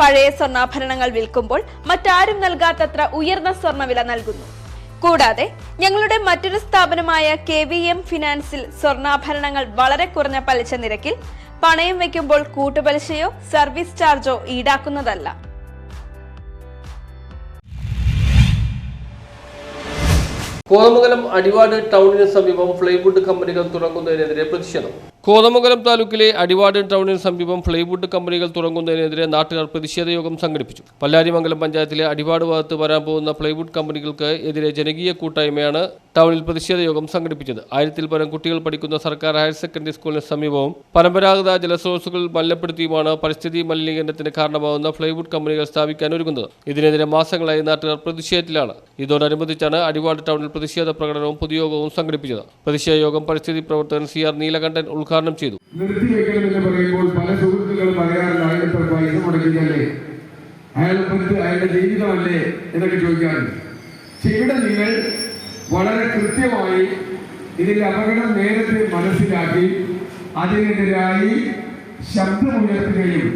പഴയ സ്വർണാഭരണങ്ങൾ വിൽക്കുമ്പോൾ മറ്റാരും നൽകാത്തത്ര ഉയർന്ന സ്വർണവില നൽകുന്നു. കൂടാതെ ഞങ്ങളുടെ മറ്റൊരു സ്ഥാപനമായ കെ വി എം ഫിനാൻസിൽ സ്വർണാഭരണങ്ങൾ വളരെ കുറഞ്ഞ പലിശ നിരക്കിൽ പണയം വയ്ക്കുമ്പോൾ കൂട്ടുപലിശയോ സർവീസ് ചാർജോ ഈടാക്കുന്നതല്ല. കോതമംഗലം അടിവാട് ടൗണിന് സമീപം ഫ്ലൈവുഡ് കമ്പനികൾ തുടങ്ങുന്നതിനെതിരെ പ്രതിഷേധം. കോതമംഗലം താലൂക്കിലെ അടിവാടൻ ടൗണിന് സമീപം ഫ്ലൈവുഡ് കമ്പനികൾ തുടങ്ങുന്നതിനെതിരെ നാട്ടുകാർ പ്രതിഷേധ യോഗം സംഘടിപ്പിച്ചു. പല്ലാരിമംഗലം പഞ്ചായത്തിലെ അടിവാട് ഭാഗത്ത് വരാൻ പോകുന്ന ഫ്ലൈവുഡ് കമ്പനികൾക്ക് എതിരെ ജനകീയ കൂട്ടായ്മയാണ് ടൗണിൽ പ്രതിഷേധ യോഗം സംഘടിപ്പിച്ചത്. ആയിരത്തിൽ പരം കുട്ടികൾ പഠിക്കുന്ന സർക്കാർ ഹയർ സെക്കൻഡറി സ്കൂളിന് സമീപവും പരമ്പരാഗത ജലസ്രോതസ്സുകൾ മലിനപ്പെടുത്തിയുമാണ് പരിസ്ഥിതി മലിനീകരണത്തിന് കാരണമാകുന്ന ഫ്ലൈവുഡ് കമ്പനികൾ സ്ഥാപിക്കാൻ ഒരുങ്ങുന്നത്. ഇതിനെതിരെ മാസങ്ങളായി നാട്ടുകാർ പ്രതിഷേധത്തിലാണ്. ഇതോടനുബന്ധിച്ചാണ് അടിവാട് ടൗണിൽ പ്രതിഷേധ പ്രകടനവും പൊതുയോഗവും സംഘടിപ്പിച്ചത്. പ്രതിഷേധ യോഗം പരിസ്ഥിതി പ്രവർത്തകൻ സി ആർ നീലകണ്ഠൻ ഉദ്ഘാടനം ചെയ്തു. നിർത്തിവെക്കണമെന്ന് പറയുമ്പോൾ പല സുഹൃത്തുക്കളും പറയാറുണ്ട് അയാളിപ്പോൾ പൈസ മുടക്കിയല്ലേ ജീവിതമല്ലേ? എന്നൊക്കെ ചോദിക്കാറുണ്ട്. പക്ഷെ നിങ്ങൾ വളരെ കൃത്യമായി ഇതിന്റെ അപകടം നേരത്തെ മനസ്സിലാക്കി അതിനെതിരായി ശബ്ദമുയർത്തുകയും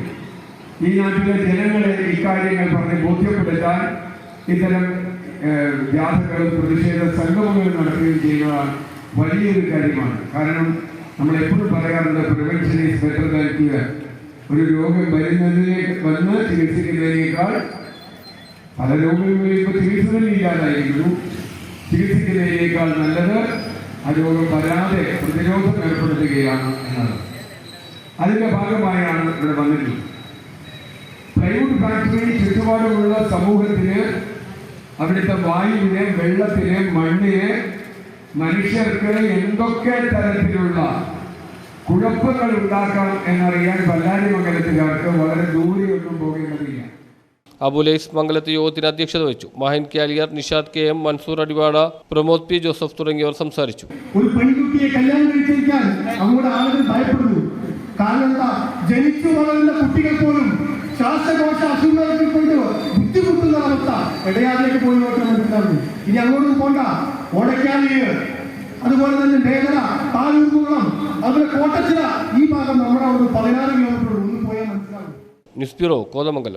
ഈ നാട്ടിലെ ജനങ്ങളെ ഇക്കാര്യങ്ങൾ പറഞ്ഞ് ബോധ്യപ്പെടുത്താൻ ഇത്തരം ജാഥകളും പ്രതിഷേധ സംഗമങ്ങളും നടത്തുകയും ചെയ്യുന്നതാണ് വലിയൊരു കാര്യമാണ്. കാരണം നമ്മൾ എപ്പോഴും പറയാറുണ്ട് prevention is better than cure ഒരു രോഗം വരുന്നതിലേക്ക് വന്ന് ചികിത്സിക്കുന്നതിനേക്കാൾ പല രോഗങ്ങളും ഇപ്പോൾ ചികിത്സ തന്നെ ചികിത്സിക്കുന്നതിനേക്കാൾ നല്ലത് ആ രോഗം വരാതെ പ്രതിരോധം ഏർപ്പെടുത്തുകയാണ് എന്നത്. അതിന്റെ ഭാഗമായാണ് ഇവിടെ വന്നിട്ടുള്ളത്. പ്ലൈവുഡ് ഫാക്ടറി ചുറ്റുപാടുമുള്ള സമൂഹത്തിന് അവിടുത്തെ വായുവിനെ വെള്ളത്തിന് മണ്ണിന് മനുഷ്യർക്ക് എന്തൊക്കെ തരത്തിലുള്ള കുഴപ്പങ്ങൾ ഉണ്ടാക്കാം എന്നറിയാൻ പല്ലാരി മംഗലത്തുകാർക്ക് വളരെ ദൂരെയൊന്നും പോകേണ്ടതില്ല അബുലൈസ് മംഗലത്ത് യോഗത്തിന് അധ്യക്ഷത വഹിച്ചു. Mahin Kaliyar Nishad K M Mansoor Adivad Pramod P Joseph തുടങ്ങിയവർ സംസാരിച്ചു. ഒരു പെൺകുട്ടിയെ കല്യാണം കഴിച്ചിരിക്കാൻ നമ്മുടെ ആളുകൾ ഭയപ്പെടുന്നു. കാരണം ജനിച്ചു വളരുന്ന കുട്ടികൾ പോലും ശ്വാസകോശ അസുഖങ്ങൾ കൊണ്ട് ബുദ്ധിമുട്ടുന്ന അവസ്ഥ. ഇടയാറിലേക്ക് പോയി നോക്കാൻ ഇനി അങ്ങോട്ടും പോണ്ട. ഓടക്കാലിയ് അതുപോലെ തന്നെ മേഖല താലൂക്കുളം അതുപോലെ കോട്ടച്ചിറ. ഈ ഭാഗം നമ്മുടെ അവിടെ പതിനാറ് കിലോമീറ്റർ ഒന്ന് പോയാൽ മനസ്സിലാവും. News bureau Kothamangalam.